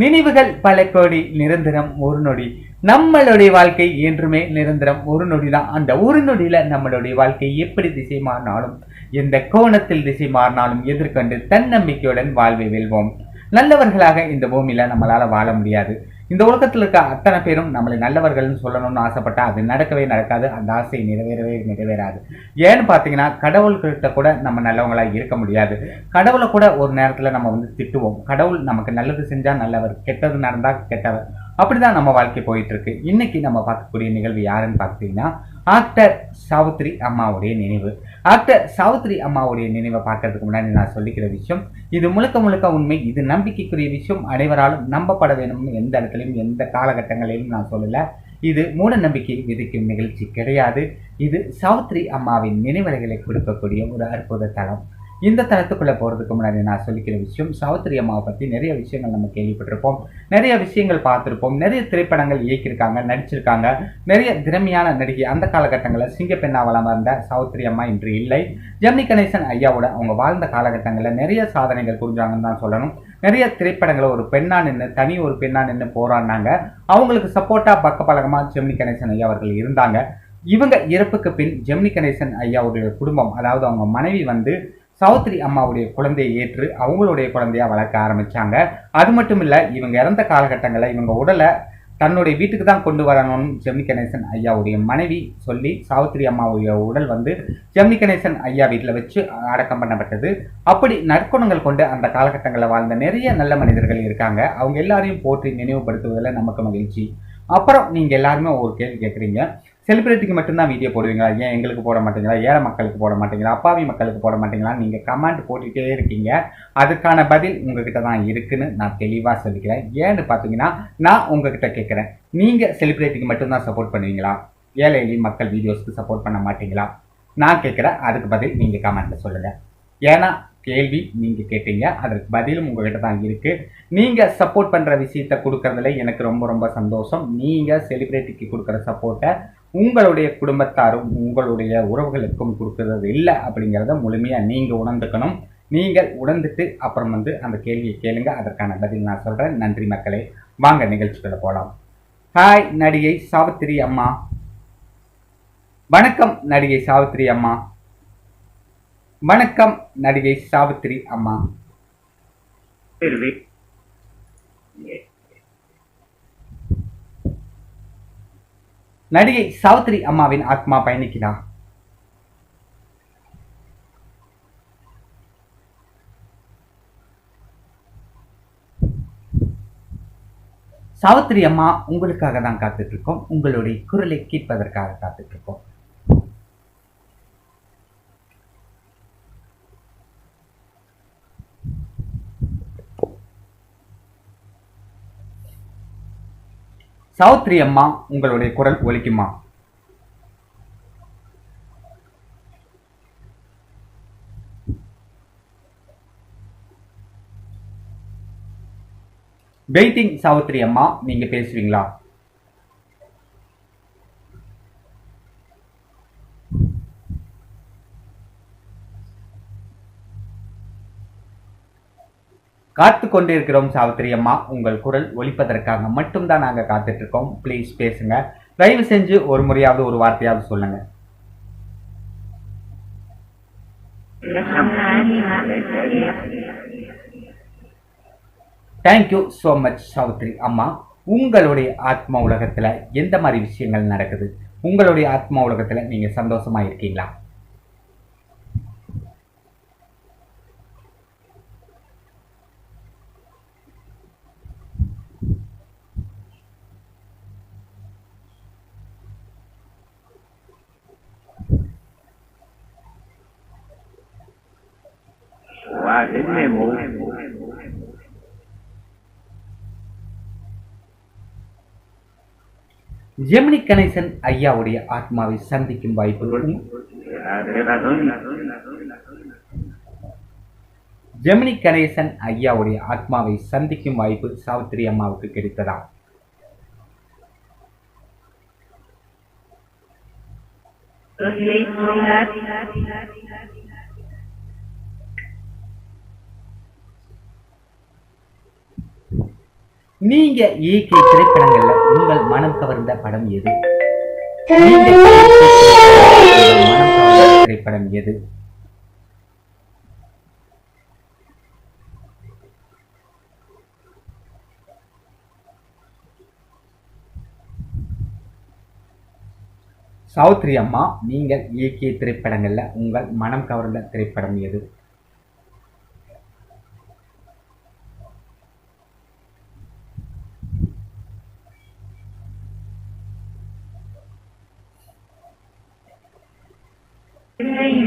நினைவுகள் பல கோடி நிரந்தரம் ஒரு நொடி. நம்மளுடைய வாழ்க்கை என்றுமே நிரந்தரம் ஒரு நொடி தான் அந்த ஒரு நொடியில நம்மளுடைய வாழ்க்கை எப்படி திசை மாறினாலும் எந்த கோணத்தில் திசை மாறினாலும் எதிர்கொண்டு தன்னம்பிக்கையுடன் வாழ்வை வெல்வோம். நல்லவர்களாக இந்த பூமியில நம்மளால வாழ முடியாது. இந்த உலகத்தில் இருக்க அத்தனை பேரும் நம்மளை நல்லவர்கள்னு சொல்லணும்னு ஆசைப்பட்டா அது நடக்கவே நடக்காது. அந்த ஆசை நிறைவேறவே நிறைவேறாது. ஏன்னு பார்த்தீங்கன்னா கடவுள்கிட்ட கூட நம்ம நல்லவங்களாக இருக்க முடியாது. கடவுளை கூட ஒரு நேரத்தில் நம்ம வந்து திட்டுவோம். கடவுள் நமக்கு நல்லது செஞ்சால் நல்லவர் கெட்டது நடந்தால் கெட்டவர். அப்படிதான் நம்ம வாழ்க்கை போயிட்டு இருக்கு. இன்னைக்கு நம்ம பார்க்கக்கூடிய நிகழ்வு யாருன்னு பார்த்தீங்கன்னா ஆக்டர் சாவித்ரி அம்மாவுடைய நினைவு. ஆக்டர் சாவித்ரி அம்மாவுடைய நினைவை பார்க்கறதுக்கு முன்னாடி நான் சொல்லிக்கிற விஷயம் இது முழுக்க முழுக்க உண்மை இது நம்பிக்கைக்குரிய விஷயம் அனைவராலும் நம்பப்பட வேணும்னு எந்த இடத்துலையும் எந்த காலகட்டங்களிலும் நான் சொல்லலை. இது மூட நம்பிக்கை விதிக்கும் நிகழ்ச்சி கிடையாது. இது சாவித்ரி அம்மாவின் நினைவலைகளை கொடுக்கக்கூடிய ஒரு அற்புத தளம். இந்த தளத்துக்குள்ளே போகிறதுக்கு முன்னாடி நான் சொல்லிக்கிற விஷயம் சாவித்திரி அம்மாவை பற்றி நிறைய விஷயங்கள் நம்ம கேள்விப்பட்டிருப்போம். நிறைய விஷயங்கள் பார்த்துருப்போம். நிறைய திரைப்படங்கள் இயக்கியிருக்காங்க நடிச்சிருக்காங்க. நிறைய திறமையான நடிகை அந்த காலகட்டங்களில் சிங்கப்பெண்ணாவளமாக இருந்த சாவித்திரி அம்மா இன்று இல்லை. ஜெமினி கணேசன் ஐயாவோட அவங்க வாழ்ந்த காலகட்டங்களில் நிறைய சாதனைகள் புரிஞ்சாங்கன்னு தான் சொல்லணும். நிறைய திரைப்படங்களை ஒரு பெண்ணா நின்று தனி ஒரு பெண்ணா நின்று போராடினாங்க. அவங்களுக்கு சப்போட்டாக பக்க பழகமாக ஜெமினி கணேசன் ஐயா அவர்கள் இருந்தாங்க. இவங்க இறப்புக்கு பின் ஜெமினி கணேசன் ஐயாவுடைய குடும்பம் அதாவது அவங்க மனைவி வந்து சௌத்ரி அம்மாவுடைய குழந்தையை ஏற்று அவங்களுடைய குழந்தையா வளர்க்க ஆரம்பிச்சாங்க. அது மட்டும் இல்ல இவங்க இறந்த காலகட்டங்களில் இவங்க உடலை தன்னுடைய வீட்டுக்கு தான் கொண்டு வரணும்னு ஜெமினி கணேசன் ஐயாவுடைய மனைவி சொல்லி சாவித்திரி அம்மாவுடைய உடல் வந்து ஜெமினி கணேசன் ஐயா வீட்டில் வச்சு அடக்கம் பண்ணப்பட்டது. அப்படி நற்குணங்கள் கொண்டு அந்த காலகட்டங்களில் வாழ்ந்த நிறைய நல்ல மனிதர்கள் இருக்காங்க. அவங்க எல்லாரையும் போற்றி நினைவுபடுத்துவதில் நமக்கு மகிழ்ச்சி. அப்புறம் நீங்கள் எல்லாருமே ஒரு கேள்வி கேட்குறீங்க. செலிபிரிட்டிக்கு மட்டும்தான் வீடியோ போடுவீங்களா? ஏன் எங்களுக்கு போட மாட்டீங்களா? ஏழை மக்களுக்கு போட மாட்டீங்களா? அப்பாவி மக்களுக்கு போட மாட்டீங்களா நீங்கள் கமெண்ட் போட்டுகிட்டே இருக்கீங்க. அதுக்கான பதில் உங்ககிட்ட தான் இருக்குன்னு நான் தெளிவாக சொல்லிக்கிறேன். ஏன்னு பார்த்தீங்கன்னா நான் உங்ககிட்ட கேட்குறேன் நீங்கள் செலிபிரிட்டிக்கு மட்டும்தான் சப்போர்ட் பண்ணுவீங்களா? ஏழை எளிய மக்கள் வீடியோஸ்க்கு சப்போர்ட் பண்ண மாட்டீங்களா? நான் கேட்குறேன் அதுக்கு பதில் நீங்கள் கமெண்ட்டில் சொல்லுங்கள் ஏன்னா கேள்வி நீங்கள் கேட்டீங்க. அதற்கு பதிலும் உங்ககிட்ட தான் இருக்குது நீங்கள் சப்போர்ட் பண்ணுற விஷயத்த கொடுக்குறதுல எனக்கு ரொம்ப ரொம்ப சந்தோஷம். நீங்கள் செலிப்ரிட்டிக்கு கொடுக்குற சப்போர்ட்டை உங்களுடைய குடும்பத்தாரும் உங்களுடைய உறவுகளுக்கும் கொடுக்கறது இல்லை அப்படிங்கிறத முழுமையாக நீங்கள் உணர்ந்துக்கணும். நீங்கள் உணர்ந்துட்டு அப்புறம் வந்து அந்த கேள்வியை கேளுங்க. அதற்கான பதில் நான் சொல்கிறேன் நன்றி மக்களே. வாங்க நிகழ்ச்சிகளை போகலாம் ஹாய் நடிகை சாவித்திரி அம்மா. வணக்கம் நடிகை சாவித்திரி அம்மா. வணக்கம் நடிகை சாவித்திரி அம்மா. நடிகை சாவித்திரி அம்மாவின் ஆத்மா பயணிக்குதா சாவித்திரி அம்மா உங்களுக்காக தான் காத்துட்டு இருக்கோம். உங்களுடைய குரலை கேட்பதற்காக காத்துட்டு சாவித்ரி அம்மா உங்களுடைய குரல் ஒலிக்குமா? வெயிட்டிங் சாவித்ரி அம்மா நீங்க பேசுவீங்களா? காத்து கொண்டிருக்கிறோம் சாவித்திரி அம்மா. உங்கள் குரல் ஒழிப்பதற்காக மட்டும்தான் நாங்கள் காத்துட்டு இருக்கோம் ப்ளீஸ் பேசுங்க. தயவு செஞ்சு ஒரு முறையாவது ஒரு வார்த்தையாவது சொல்லுங்க. தேங்க்யூ ஸோ மச் சாவித்ரி அம்மா. உங்களுடைய ஆத்மா உலகத்துல எந்த மாதிரி விஷயங்கள் நடக்குது? உங்களுடைய ஆத்மா உலகத்துல நீங்க சந்தோஷமா இருக்கீங்களா? Wow, ஜெமினி கணேசன் ஐயாவுடைய ஆத்மாவை சந்திக்கும் வாய்ப்பு ஜெமினி கணேசன் ஐயாவுடைய ஆத்மாவை சந்திக்கும் வாய்ப்பு சாவித்திரி அம்மாவுக்கு கிடைத்ததா? நீங்க இயக்கிய திரைப்படங்கள்ல உங்கள் மனம் கவர்ந்த படம் எது? திரைப்படம் எது? சாவித்ரி அம்மா நீங்கள் இயக்கிய திரைப்படங்கள்ல உங்கள் மனம் கவர்ந்த திரைப்படம் எது? Con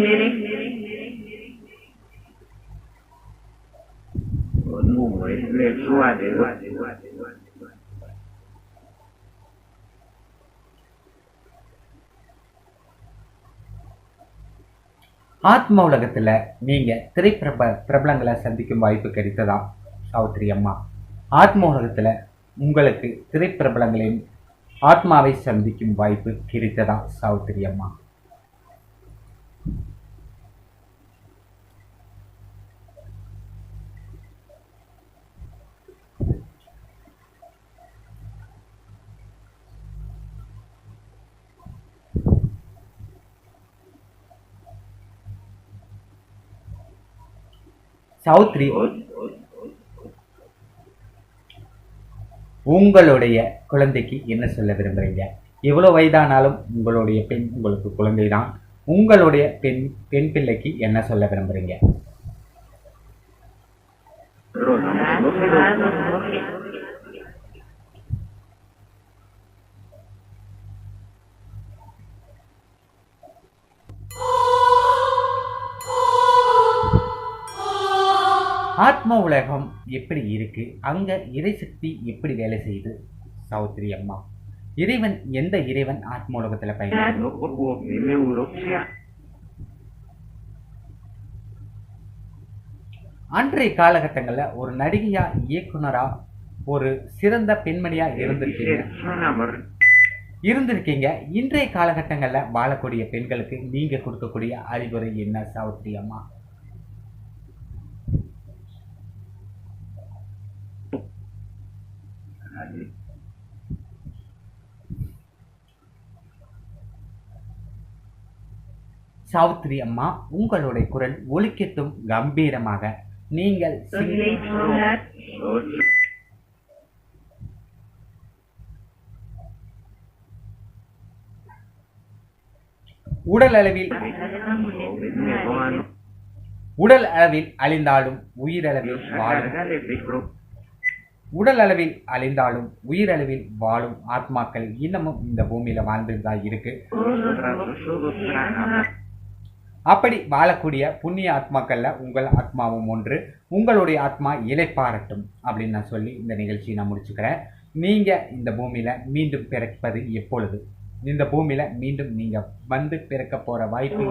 ஆத்ம உலகத்துல நீங்க திரைப்பிரப பிரபலங்களை சந்திக்கும் வாய்ப்பு கிடைத்ததா? சாவித்ரி அம்மா. ஆத்ம உலகத்துல உங்களுக்கு திரைப்பிரபலங்களின் ஆத்மாவை சந்திக்கும் வாய்ப்பு கிடைத்ததா? சாவித்ரி அம்மா. சௌத்ரி உங்களுடைய குழந்தைக்கு என்ன சொல்ல விரும்புறீங்க? எவ்வளவு வயதானாலும் உங்களுடைய பெண் உங்களுக்கு குழந்தை தான் உங்களுடைய பெண் பெண் பிள்ளைக்கு என்ன சொல்ல விரும்புறீங்க? ஆத்ம உலகம் எப்படி இருக்கு? அங்க இறைசக்தி எப்படி வேலை செய்யுது? சாவித்ரி அம்மா. இறைவன் எந்த இறைவன் ஆத்ம உலகத்துல xe. அன்றைய காலகட்டங்கள்ல ஒரு நடிகையா இயக்குனரா ஒரு சிறந்த பெண்மணியா இருந்திருக்கீங்க. இருந்திருக்கீங்க. இன்றைய காலகட்டங்கள்ல வாழக்கூடிய பெண்களுக்கு நீங்க கொடுக்கக்கூடிய அறிவுரை என்ன சாவித்ரி அம்மா? சாவித்ரி அம்மா உங்களுடைய குரல் ஒலிக்கட்டும் கம்பீரமாக. நீங்கள் உடல் அளவில். உடல் அளவில் அழிந்தாலும் உயிரளவில் வாழும். உடல் அளவில் அழிந்தாலும் உயிரளவில் வாழும் ஆத்மாக்கள் இன்னமும் இந்த பூமியில வாழ்ந்துட்டு தான் இருக்கு. அப்படி வாழக்கூடிய புண்ணிய ஆத்மாக்கள்ல உங்கள் ஆத்மாவும் ஒன்று. உங்களுடைய ஆத்மா இலைப்பாரட்டும் அப்படின்னு நான் சொல்லி இந்த நிகழ்ச்சியை நான் முடிச்சுக்கிறேன். நீங்க இந்த பூமியில மீண்டும் பிறப்பது எப்பொழுது? இந்த பூமியில மீண்டும் நீங்க வந்து பிறக்க போற வாய்ப்பு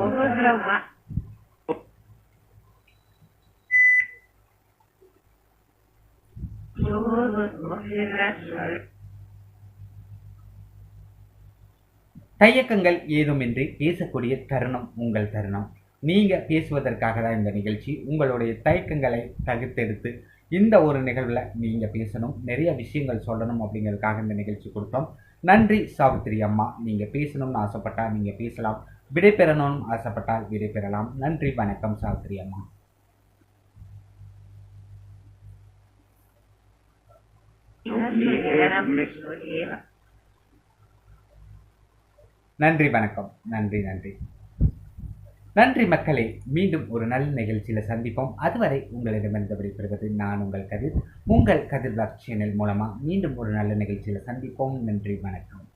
தயக்கங்கள் ஏதுமின்றி பேசக்கூடிய தருணம் உங்கள் தருணம். நீங்க பேசுவதற்காக தான் இந்த நிகழ்ச்சி. உங்களுடைய தயக்கங்களை தகுத்தெடுத்து இந்த ஒரு நிகழ்வுல நீங்க பேசணும். நிறைய விஷயங்கள் சொல்லணும் அப்படிங்கிறதுக்காக இந்த நிகழ்ச்சி கொடுத்தோம். நன்றி சாவித்திரி அம்மா. நீங்க பேசணும்னு ஆசைப்பட்டால் நீங்க பேசலாம். விடை பெறணும்னு ஆசைப்பட்டால் விடை பெறலாம் நன்றி வணக்கம் சாவித்திரி அம்மா. நன்றி. வணக்கம். நன்றி நன்றி. நன்றி மக்களே மீண்டும் ஒரு நல்ல நிகழ்ச்சியில சந்திப்போம். அதுவரை உங்களிடமிருந்து விடைபெறுவது நான் உங்கள் கதிர். உங்கள் கதிர் சேனல் மூலமா மீண்டும் ஒரு நல்ல நிகழ்ச்சியில சந்திப்போம். நன்றி வணக்கம்.